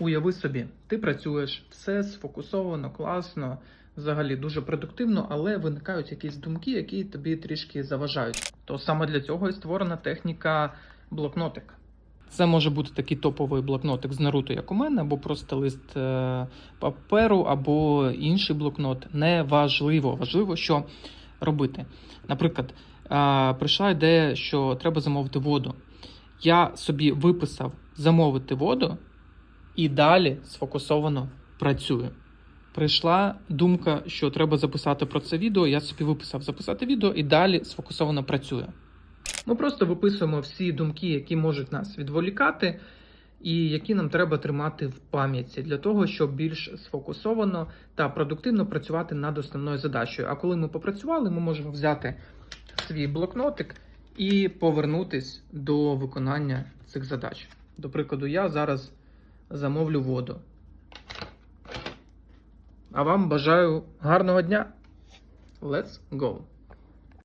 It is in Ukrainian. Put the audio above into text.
Уяви собі, ти працюєш, все сфокусовано, класно, взагалі дуже продуктивно, але виникають якісь думки, які тобі трішки заважають. То саме для цього і створена техніка блокнотик. Це може бути такий топовий блокнотик з Наруто, як у мене, або просто лист е, паперу, або інший блокнот. Не важливо. Важливо, що робити. Наприклад, е, прийшла ідея, що треба замовити воду. Я собі виписав замовити воду і далі сфокусовано працюю. Прийшла думка, що треба записати про це відео. Я собі виписав записати відео і далі сфокусовано працюю. Ми просто виписуємо всі думки, які можуть нас відволікати, і які нам треба тримати в пам'яті для того, щоб більш сфокусовано та продуктивно працювати над основною задачею. А коли ми попрацювали, ми можемо взяти свій блокнотик і повернутись до виконання цих задач. До прикладу, я зараз замовлю воду. А вам бажаю гарного дня. Let's go!